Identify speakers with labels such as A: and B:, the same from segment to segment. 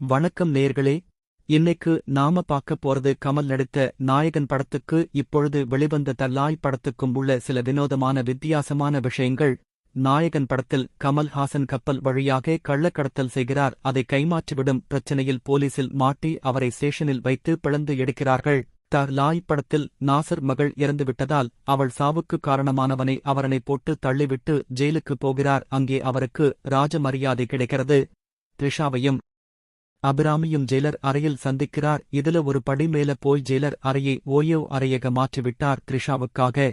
A: வணக்கம் நேர்களே. இன்னைக்கு நாம பார்க்க போறது கமல் நடித்த நாயகன் படத்துக்கு இப்பொழுது வெளிவந்த தல்லாய் படத்துக்கும் உள்ள சில வினோதமான வித்தியாசமான விஷயங்கள். நாயகன் படத்தில் கமல் ஹாசன் கப்பல் வழியாக கள்ளக்கடத்தல் செய்கிறார். அதை கைமாற்றிவிடும் பிரச்சனையில் போலீசில் மாட்டி அவரை ஸ்டேஷனில் வைத்து பிளந்து எடுக்கிறார்கள். த லாய் படத்தில் நாசர் மகள் இறந்துவிட்டதால் அவள் சாவுக்கு காரணமானவனை அவரனை போட்டு தள்ளிவிட்டு ஜெயிலுக்கு போகிறார். அங்கே அவருக்கு ராஜ மரியாதை கிடைக்கிறது. த்ரிஷாவையும் அபிராமியும் ஜெயிலர் அறையில் சந்திக்கிறார். இதுல ஒரு படி மேல போய் ஜெயிலர் அறையை ஓயோ அறையக மாற்றிவிட்டார் த்ரிஷாவுக்காக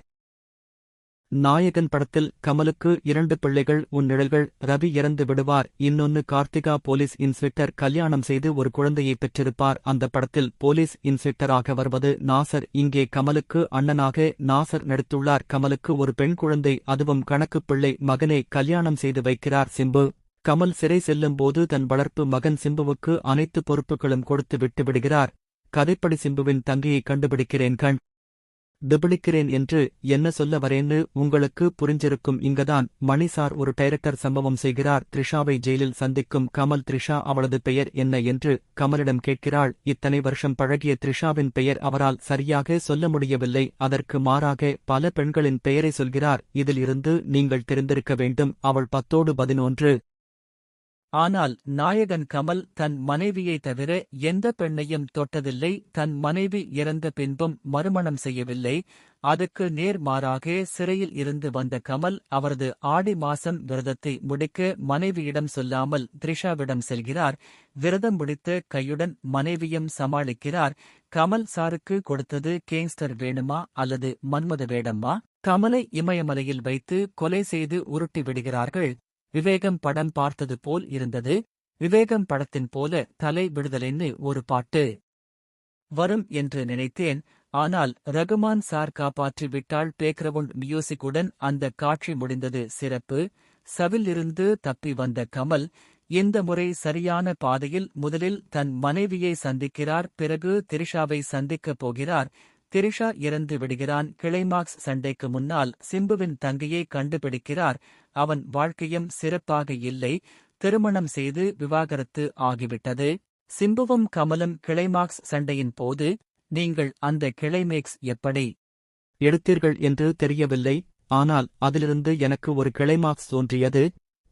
A: நாயகன் படத்தில் கமலுக்கு இரண்டு பிள்ளைகள் உன் நிழல்கள் ரவி இறந்து விடுவார். இன்னொன்னு கார்த்திகா போலீஸ் இன்ஸ்பெக்டர் கல்யாணம் செய்து ஒரு குழந்தையை பெற்றிருப்பார். அந்த படத்தில் போலீஸ் இன்ஸ்பெக்டராக வருவது நாசர். இங்கே கமலுக்கு அண்ணனாக நாசர் நடித்துள்ளார். கமலுக்கு ஒரு பெண் குழந்தை அதுவும் கணக்குப் பிள்ளை மகனை கல்யாணம் செய்து வைக்கிறார் சிம்பு. கமல் சிறை செல்லும்போது தன் வளர்ப்பு மகன் சிம்புவுக்கு அனைத்து பொறுப்புகளும் கொடுத்து விட்டு விடுகிறார். கதைப்படி சிம்புவின் தங்கையை கண்டுபிடிக்கிறேன் கண். டிபிடிக்கிறேன் என்று என்ன சொல்ல வரேன்னு உங்களுக்கு புரிஞ்சிருக்கும் இங்கதான் மணிசார் ஒரு டைரக்டர் சம்பவம் செய்கிறார். த்ரிஷாவை ஜெயிலில் சந்திக்கும் கமல் த்ரிஷா அவளது பெயர் என்ன என்று கமலிடம் கேட்கிறாள். இத்தனை வருஷம் பழகிய த்ரிஷாவின் பெயர் அவரால் சரியாக சொல்ல முடியவில்லை. அதற்கு மாறாக பல பெண்களின் பெயரை சொல்கிறார். இதில் இருந்து நீங்கள் தெரிந்திருக்க வேண்டும். அவள் பத்தோடு பதினொன்று
B: ஆனால் நாயகன் கமல் தன் மனைவியை தவிர எந்த பெண்ணையும் தொட்டதில்லை. தன் மனைவி இறந்த பின்பும் மறுமணம் செய்யவில்லை. அதுக்கு நேர்மாறாக சிறையில் இருந்து வந்த கமல் அவரது ஆடி மாசம் விரதத்தை முடிக்க மனைவியிடம் சொல்லாமல் த்ரிஷாவிடம் செல்கிறார். விரதம் முடித்த கையுடன் மனைவியும் சமாளிக்கிறார். கமல் சாருக்கு கொடுத்தது கேங்ஸ்டர் வேணுமா அல்லது மன்மத வேடமா கமலை இமயமலையில் வைத்து கொலை செய்து உருட்டி விடுகிறார்கள். விவேகம் படம் பார்த்தது போல் இருந்தது. விவேகம் படத்தின் போல தலை விடுதலைன்னு ஒரு பாட்டு. வரும் என்று நினைத்தேன். ஆனால் ரகுமான் சார் காப்பாற்றி விட்டால் பேக்ரவுண்ட் மியூசிக்குடன் அந்த காட்சி முடிந்தது. சிறப்பு. சவிலிருந்து தப்பி வந்த கமல் இந்த முறை சரியான பாதையில் முதலில் தன் மனைவியை சந்திக்கிறார். பிறகு திரிஷாவை சந்திக்கப் போகிறார். திரிஷா இறந்து விடுகிறான். கிளைமாக்ஸ் சண்டைக்கு முன்னால் சிம்புவின் தங்கையை கண்டுபிடிக்கிறார். அவன் வாழ்க்கையும் சிறப்பாக இல்லை. திருமணம் செய்து விவாகரத்து ஆகிவிட்டது. சிம்புவும் கமலும் கிளைமாக்ஸ் சண்டையின் போது நீங்கள் அந்த கிளைமேக்ஸ் எப்படி
A: எடுத்தீர்கள் என்று தெரியவில்லை. ஆனால் அதிலிருந்து எனக்கு ஒரு கிளைமாக்ஸ் தோன்றியது.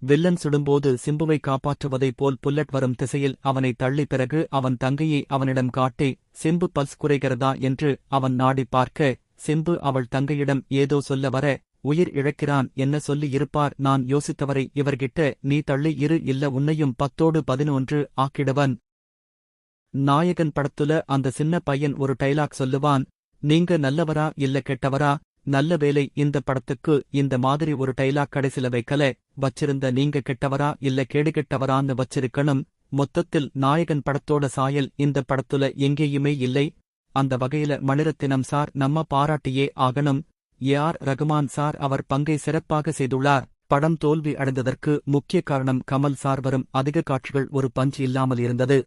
A: வில்லன் சுடும்போது சிம்புவை காப்பாற்றுவதைப் போல் புல்லட் வரும் திசையில் அவனை தள்ளி பிறகு அவன் தங்கையை அவனிடம் காட்டி சிம்பு பல்ஸ் குறைகிறதா? என்று அவன் நாடி பார்க்க சிம்பு அவள் தங்கையிடம் ஏதோ சொல்ல வர உயிர் இழக்கிறான் என்ன சொல்லி இருப்பார்? நான் யோசித்தவரை இவர்கிட்ட நீ தள்ளி இரு இல்ல உன்னையும் பத்தோடு பதினொன்று ஆக்கிடுவன். நாயகன் படத்துல அந்த சின்ன பையன் ஒரு டைலாக் சொல்லுவான் நீங்க நல்லவரா இல்ல கெட்டவரா? நல்ல வேலை இந்த படத்துக்கு இந்த மாதிரி ஒரு டைலாக் கடைசில வைக்கல வச்சிருந்த நீங்க கெட்டவரா இல்ல கேடுகெட்டவரான்னு வச்சிருக்கணும் மொத்தத்தில் நாயகன் படத்தோட சாயல் இந்த படத்துல எங்கேயுமே இல்லை. அந்த வகையில மணிரத்தினம் சார் நம்ம பாராட்டியே ஆகணும். ஏ ஆர் ரகுமான் சார் அவர் பங்கை சிறப்பாக செய்துள்ளார். படம் தோல்வி அடைந்ததற்கு முக்கிய காரணம் கமல் சார் வரும் அதிக காட்சிகள் ஒரு பஞ்ச் இல்லாமல் இருந்தது.